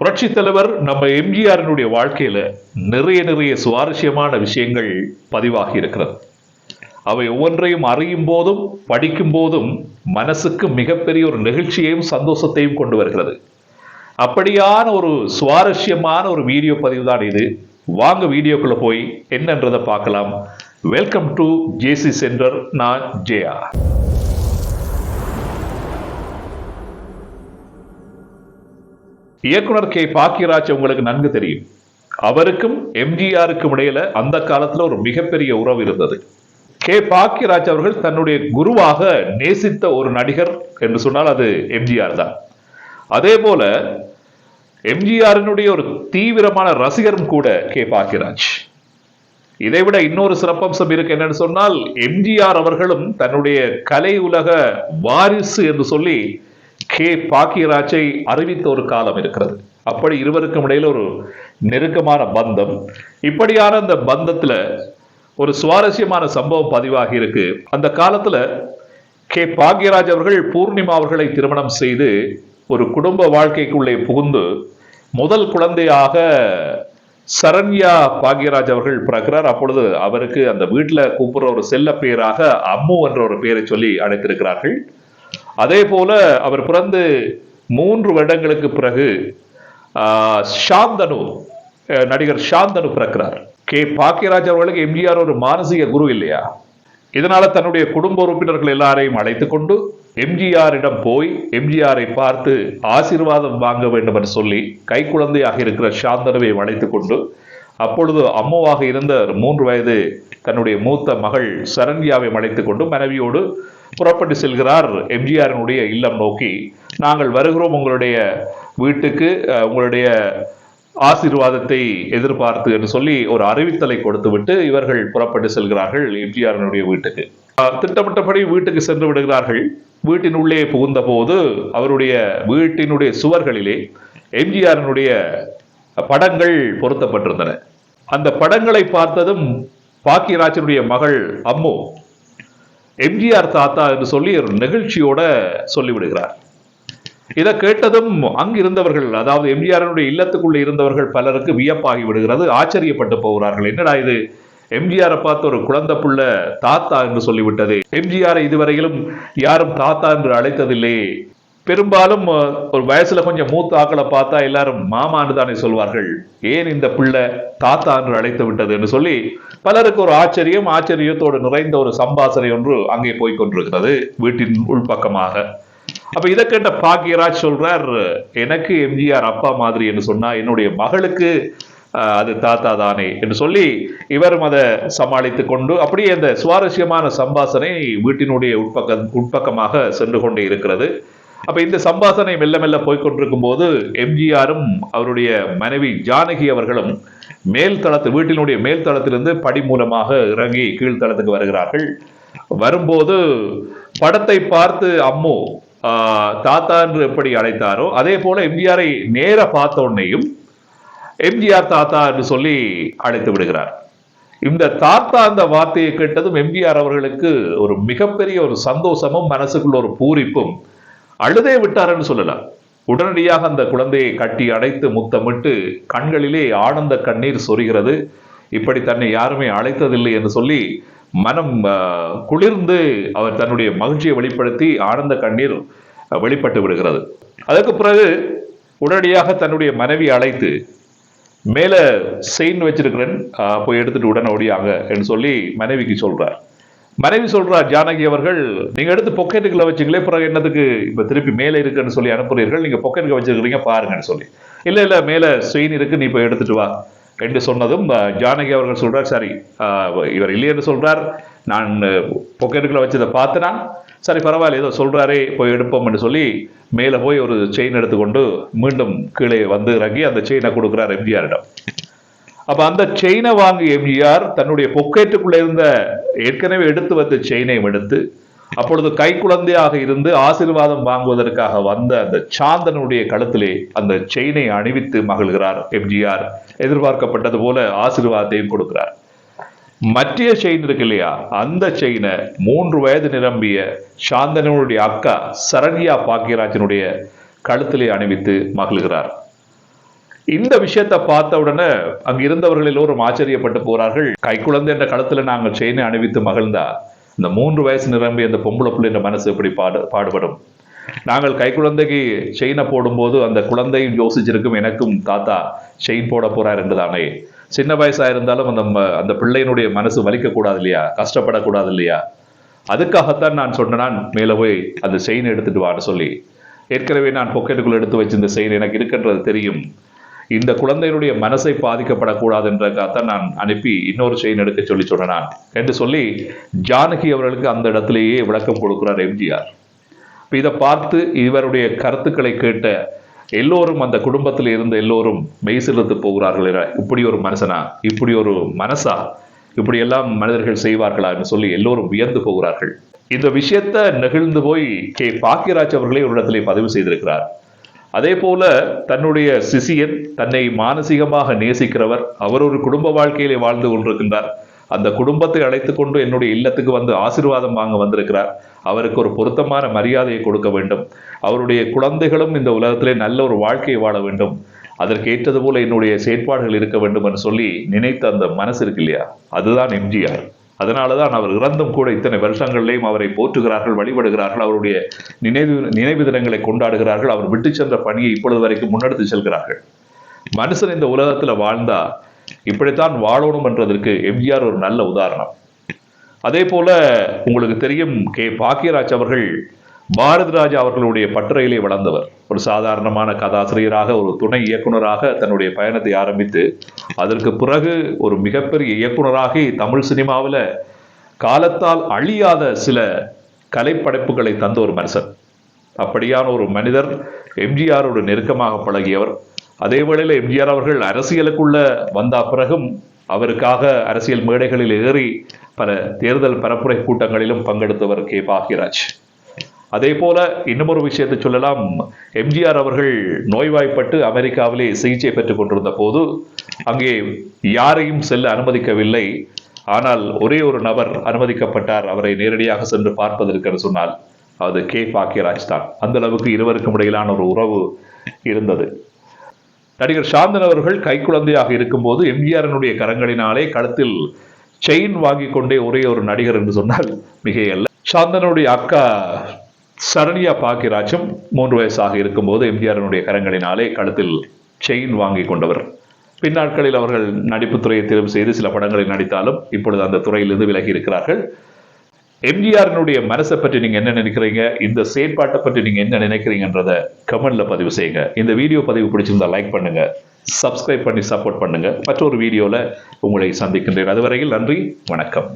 புரட்சி தலைவர் நம்ம எம்ஜிஆரினுடைய வாழ்க்கையில நிறைய நிறைய சுவாரஸ்யமான விஷயங்கள் பதிவாகி இருக்கிறது. அவை ஒவ்வொன்றையும் அறியும் போதும் படிக்கும் போதும் மனசுக்கு மிகப்பெரிய ஒரு நெகிழ்ச்சியையும் சந்தோஷத்தையும் கொண்டு வருகிறது. அப்படியான ஒரு சுவாரஸ்யமான ஒரு வீடியோ பதிவு தான் இது. வாங்க வீடியோக்குள்ள போய் என்னன்றதை பார்க்கலாம். வெல்கம் டு ஜேசி சென்டர் நான் ஜெயா இயக்குனர் கே பாக்கியராஜ் உங்களுக்கு நன்கு தெரியும். அவருக்கும் எம்ஜிஆருக்கும் இடையில அந்த காலத்துல ஒரு மிகப்பெரிய உறவு இருந்தது. கே பாக்கியராஜ் அவர்கள் தன்னுடைய குருவாக நேசித்த ஒரு நடிகர் என்று சொன்னால் அது எம்ஜிஆர் தான். அதே போல எம்ஜிஆரினுடைய ஒரு தீவிரமான ரசிகரும் கூட கே பாக்கியராஜ். இதை விட இன்னொரு சிறப்பம்சம் இருக்கு என்னன்னு சொன்னால் எம்ஜிஆர் அவர்களும் தன்னுடைய கலை உலக வாரிசு என்று சொல்லி கே பாக்கியராஜை அறிவித்த ஒரு காலம் இருக்கிறது. அப்படி இருவருக்கும் இடையில ஒரு நெருக்கமான பந்தம். இப்படியான அந்த பந்தத்துல ஒரு சுவாரஸ்யமான சம்பவம் பதிவாகி இருக்கு. அந்த காலத்துல கே பாக்யராஜ் அவர்கள் பூர்ணிமா அவர்களை திருமணம் செய்து ஒரு குடும்ப வாழ்க்கைக்குள்ளே புகுந்து முதல் குழந்தையாக சரண்யா பாக்யராஜ் அவர்கள் பிறக்கிறார். அப்பொழுது அவருக்கு அந்த வீட்டில் கூப்பிடுற ஒரு செல்ல பெயராக அம்மு என்ற ஒரு பெயரை சொல்லி அழைத்திருக்கிறார்கள். அதே போல அவர் பிறந்து மூன்று வருடங்களுக்கு பிறகு ஆஹ், சாந்தனு நடிகர் சாந்தனு பிறக்கிறார். கே. பாக்கியராஜ் அவர்களுக்கு எம்ஜிஆர் ஒரு மானசீக குரு இல்லையா? இதனால தன்னுடைய குடும்ப உறுப்பினர்கள் எல்லாரையும் அழைத்துக் கொண்டு எம்ஜிஆரிடம் போய் எம்ஜிஆரை பார்த்து ஆசீர்வாதம் வாங்க வேண்டும் என்று சொல்லி கைக்குழந்தையாக இருக்கிற சாந்தனுவை அழைத்து கொண்டு அப்பொழுது அம்மாவாக இருந்த மூன்று வயது தன்னுடைய மூத்த மகள் சரண்யாவை அழைத்து கொண்டு மனைவியோடு புறப்பட்டு செல்கிறார் எம்ஜிஆரினுடைய இல்லம் நோக்கி. நாங்கள் வருகிறோம் உங்களுடைய வீட்டுக்கு உங்களுடைய ஆசீர்வாதத்தை எதிர்பார்த்து என்று சொல்லி ஒரு அறிவித்தலை கொடுத்துவிட்டு இவர்கள் புறப்பட்டு செல்கிறார்கள் எம்ஜிஆரினுடைய வீட்டுக்கு. திட்டமிட்டபடி வீட்டுக்கு சென்று விடுகிறார்கள். வீட்டின் உள்ளே புகுந்த போது அவருடைய வீட்டினுடைய சுவர்களிலே எம்ஜிஆரினுடைய படங்கள் பொருத்தப்பட்டிருந்தன. அந்த படங்களை பார்த்ததும் பாக்கியராஜனுடைய மகள் அம்மு எம்ஜிஆர் தாத்தா என்று சொல்லி ஒரு நெகிழ்ச்சியோட சொல்லிவிடுகிறார். இதை கேட்டதும் அங்கு இருந்தவர்கள் அதாவது எம்ஜிஆரினுடைய இல்லத்துக்குள்ள இருந்தவர்கள் பலருக்கு வியப்பாகி விடுகிறது ஆச்சரியப்பட்டு போகிறார்கள். என்னடா இது? எம்ஜிஆரை பார்த்து ஒரு குழந்தை புள்ள தாத்தா என்று சொல்லிவிட்டது. எம்ஜிஆரை இதுவரையிலும் யாரும் தாத்தா என்று அழைத்ததில்லை. பெரும்பாலும் ஒரு வயசுல கொஞ்சம் மூத்த ஆக்களை பார்த்தா எல்லாரும் மாமான்னு தானே சொல்வார்கள். ஏன் இந்த பிள்ளை தாத்தா என்று அழைத்து விட்டது என்று சொல்லி பலருக்கு ஒரு ஆச்சரியம் ஆச்சரியத்தோடு நிறைந்த ஒரு சம்பாசனை ஒன்று அங்கே போய் கொண்டிருக்கிறது வீட்டின் உள்பக்கமாக அப்ப இதை கேட்ட பாக்யராஜ் சொல்றார் எனக்கு எம்ஜிஆர் அப்பா மாதிரி என்று சொன்னா என்னுடைய மகளுக்கு அஹ், அது தாத்தா தானே என்று சொல்லி இவரும் அதை சமாளித்து கொண்டு அப்படியே அந்த சுவாரஸ்யமான சம்பாசனை வீட்டினுடைய உட்பக்க உட்பக்கமாக சென்று கொண்டே இருக்கிறது. அப்ப இந்த சம்பாசனை மெல்ல மெல்ல போய்க்கொண்டிருக்கும் போது எம்ஜிஆரும் அவருடைய மனைவி ஜானகி அவர்களும் மேல் தளத்து வீட்டினுடைய மேல் தளத்திலிருந்து படி மூலமாக இறங்கி கீழ்த்தளத்துக்கு வருகிறார்கள். வரும்போது படத்தை பார்த்து அம்மு ஆஹ், தாத்தா என்று எப்படி அழைத்தாரோ அதே போல எம்ஜிஆரை நேர பார்த்த உடனேயும் எம்ஜிஆர் தாத்தா என்று சொல்லி அழைத்து விடுகிறார். இந்த தாத்தா அந்த வார்த்தையை கேட்டதும் எம்ஜிஆர் அவர்களுக்கு ஒரு மிகப்பெரிய ஒரு சந்தோஷமும் மனசுக்குள்ள ஒரு பூரிப்பும் அழுதே விட்டாருன்னு சொல்லலாம் உடனடியாக அந்த குழந்தையை கட்டி அடைத்து முத்தமிட்டு கண்களிலே ஆனந்த கண்ணீர் சொரிகிறது. இப்படி தன்னை யாருமே அழைத்ததில்லை என்று சொல்லி மனம் குளிர்ந்து அவர் தன்னுடைய மகிழ்ச்சியை வெளிப்படுத்தி ஆனந்த கண்ணீர் வெளிப்பட்டு விடுகிறது. அதற்கு பிறகு உடனடியாக தன்னுடைய மனைவி அழைத்து மேலே செயின் வச்சிருக்கிறேன் போய் எடுத்துட்டு உடனே ஓடியாங்க என்று சொல்லி மனைவிக்கு சொல்றார். மனைவி சொல்றார் ஜானகி அவர்கள் நீங்க எடுத்து பொக்கெட்டுக்குள்ள வச்சுங்களே பிறகு என்னதுக்கு? இப்ப திருப்பி மேலே இருக்குன்னு சொல்லி அனுப்புறீர்கள். நீங்க பொக்கெட்டுக்கு வச்சிருக்கிறீங்க பாருங்கன்னு சொல்லி. இல்ல இல்ல மேல செயின் இருக்கு நீ போய் எடுத்துட்டு வா. என்று சொன்னதும் ஜானகி அவர்கள் சொல்றார் சரி இவர் இல்லையென்று சொல்றார். நான் பொக்கெட்டுக்குள்ள வச்சதை பார்த்தனா சரி பரவாயில்ல ஏதோ சொல்றாரே போய் எடுப்போம் என்று சொல்லி மேலே போய் ஒரு செயின் எடுத்துக்கொண்டு மீண்டும் கீழே வந்து இறங்கி அந்த செயினை கொடுக்குறார் எம்ஜிஆரிடம். அப்ப அந்த செயினை வாங்கி எம்ஜிஆர் தன்னுடைய பொக்கெட்டுக்குள்ள இருந்த ஏற்கனவே எடுத்து வந்த செயினையும் எடுத்து அப்பொழுது கைக்குழந்தையாக இருந்து ஆசீர்வாதம் வாங்குவதற்காக வந்த அந்த சாந்தனுடைய கழுத்திலே அந்த செயினை அணிவித்து மகிழ்கிறார் எம்ஜிஆர். எதிர்பார்க்கப்பட்டது போல ஆசீர்வாதத்தையும் கொடுக்கிறார். மற்றைய செயின் இருக்கு இல்லையா? அந்த செயினை மூன்று வயது நிரம்பிய சாந்தனுடைய அக்கா சரண்யா பாக்கியராஜனுடைய கழுத்திலே அணிவித்து மகிழ்கிறார். இந்த விஷயத்தை பார்த்த உடனே அங்க இருந்தவர்கள் எல்லோரும் ஆச்சரியப்பட்டு போறார்கள். கைக்குழந்தை என்ற களத்துல நாங்கள் செயினை அணிவித்து மகிழ்ந்தா இந்த மூன்று வயசு நிரம்பி அந்த பொம்பளை பிள்ளைன்ற மனசு எப்படி பாடு பாடுபடும்? நாங்கள் கைக்குழந்தைக்கு செயினை போடும்போது அந்த குழந்தையும் யோசிச்சிருக்கும் எனக்கும் தாத்தா செயின் போட போறார் என்றுதானே. சின்ன வயசா இருந்தாலும் அந்த அந்த பிள்ளையினுடைய மனசு வலிக்க கூடாது இல்லையா? கஷ்டப்படக்கூடாது இல்லையா? அதுக்காகத்தான் நான் சொன்னேன் மேலே போய் அந்த செயின் எடுத்துட்டு வான்னு சொல்லி. ஏற்கனவே நான் பொக்கெட்டுக்குள்ள எடுத்து வச்சிருந்த செயின் எனக்கு இருக்கின்றது தெரியும். இந்த குழந்தையினுடைய மனசை பாதிக்கப்படக்கூடாது என்றக்காகத்தான் நான் அனுப்பி இன்னொரு செயின் எடுக்க சொல்லி சொன்னான் என்று சொல்லி ஜானகி அவர்களுக்கு அந்த இடத்திலேயே விளக்கம் கொடுக்கிறார் எம்ஜிஆர். இதை பார்த்து இவருடைய கருத்துக்களை கேட்ட எல்லோரும் அந்த குடும்பத்தில் இருந்த எல்லோரும் மெய் செலுத்து போகிறார்கள் இப்படி ஒரு மனுஷனா இப்படி ஒரு மனசா? இப்படி எல்லாம் மனிதர்கள் செய்வார்களா என்று சொல்லி எல்லோரும் வியந்து போகிறார்கள். இந்த விஷயத்தை நெகிழ்ந்து போய் கே. பாக்கியராஜ் அவர்களே ஒரு இடத்திலே பதிவு செய்திருக்கிறார். அதே போல தன்னுடைய சிசியன் தன்னை மானசீகமாக நேசிக்கிறவர் அவர் ஒரு குடும்ப வாழ்க்கையிலே வாழ்ந்து கொண்டிருக்கின்றார். அந்த குடும்பத்தை அழைத்து கொண்டு என்னுடைய இல்லத்துக்கு வந்து ஆசீர்வாதம் வாங்க வந்திருக்கிறார். அவருக்கு ஒரு பொருத்தமான மரியாதையை கொடுக்க வேண்டும். அவருடைய குழந்தைகளும் இந்த உலகத்திலே நல்ல ஒரு வாழ்க்கையை வாழ வேண்டும். அதற்கு ஏற்றது போல என்னுடைய செயற்பாடுகள் இருக்க வேண்டும் என்று சொல்லி நினைத்த அந்த மனசு இருக்கு இல்லையா? அதுதான் எம்ஜிஆர். அதனாலதான் அவர் இறந்தும் கூட இத்தனை வருஷங்கள்லேயும் அவரை போற்றுகிறார்கள் வழிபடுகிறார்கள் அவருடைய நினைவு நினைவு தினங்களை கொண்டாடுகிறார்கள் அவர் விட்டு சென்ற பணியை இப்பொழுது வரைக்கும் முன்னெடுத்து செல்கிறார்கள். மனுஷன் இந்த உலகத்தில் வாழ்ந்தா இப்படித்தான் வாழணும் என்றதற்கு எம்ஜிஆர் ஒரு நல்ல உதாரணம். அதே போல உங்களுக்கு தெரியும் கே பாக்கியராஜ் அவர்கள் பாரதி ராஜா அவர்களுடைய பட்டறையிலே வளர்ந்தவர். ஒரு சாதாரணமான கதாசிரியராக ஒரு துணை இயக்குனராக தன்னுடைய பயணத்தை ஆரம்பித்து அதற்கு பிறகு ஒரு மிகப்பெரிய இயக்குனராகி தமிழ் சினிமாவில் காலத்தால் அழியாத சில கலைப்படைப்புகளை தந்த ஒரு மனுஷன். அப்படியான ஒரு மனிதர் எம்ஜிஆரோடு நெருக்கமாக பழகியவர். அதே வேளையில் எம்ஜிஆர் அவர்கள் அரசியலுக்குள்ள வந்த பிறகும் அவருக்காக அரசியல் மேடைகளில் ஏறி பல தேர்தல் பரப்புரை கூட்டங்களிலும் பங்கெடுத்தவர் கே பாக்யராஜ். அதே போல இன்னமொரு விஷயத்தை சொல்லலாம். எம்ஜிஆர் அவர்கள் நோய்வாய்ப்பட்டு அமெரிக்காவிலே சிகிச்சை பெற்றுக் கொண்டிருந்த போது அங்கே யாரையும் செல்ல அனுமதிக்கவில்லை. ஆனால் ஒரே ஒரு நபர் அனுமதிக்கப்பட்டார். அவரை நேரடியாக சென்று பார்ப்பதற்கு சொன்னால் அது கே. பாக்கியராஜ் தான். அந்த அளவுக்கு இருவருக்கும் இடையிலான ஒரு உறவு இருந்தது. நடிகர் சாந்தன் அவர்கள் கைக்குழந்தையாக இருக்கும்போது எம்ஜிஆரினுடைய கரங்களினாலே கழுத்தில் செயின் வாங்கி கொண்டே ஒரே ஒரு நடிகர் என்று சொன்னால் மிகையல்ல. சாந்தனுடைய அக்கா சரண்யா பாக்கியராஜும் மூன்று வயசாக இருக்கும்போது எம்ஜிஆரனுடைய கரங்களினாலே கழுத்தில் செயின் வாங்கி கொண்டவர். பின்னாட்களில் அவர்கள் நடிப்புத்துறையை தேர்வு செய்து சில படங்களில் நடித்தாலும் இப்பொழுது அந்த துறையிலிருந்து விலகி இருக்கிறார்கள். எம்ஜிஆரினுடைய மனசை பற்றி நீங்க என்ன நினைக்கிறீங்க? இந்த செயற்பாட்டை பற்றி நீங்க என்ன நினைக்கிறீங்கன்றத கமெண்ட்ல பதிவு செய்யுங்க. இந்த வீடியோ பதிவு பிடிச்சிருந்தா லைக் பண்ணுங்க சப்ஸ்கிரைப் பண்ணி சப்போர்ட் பண்ணுங்க. மற்றொரு வீடியோல உங்களை சந்திக்கின்றேன். அதுவரையில் நன்றி வணக்கம்.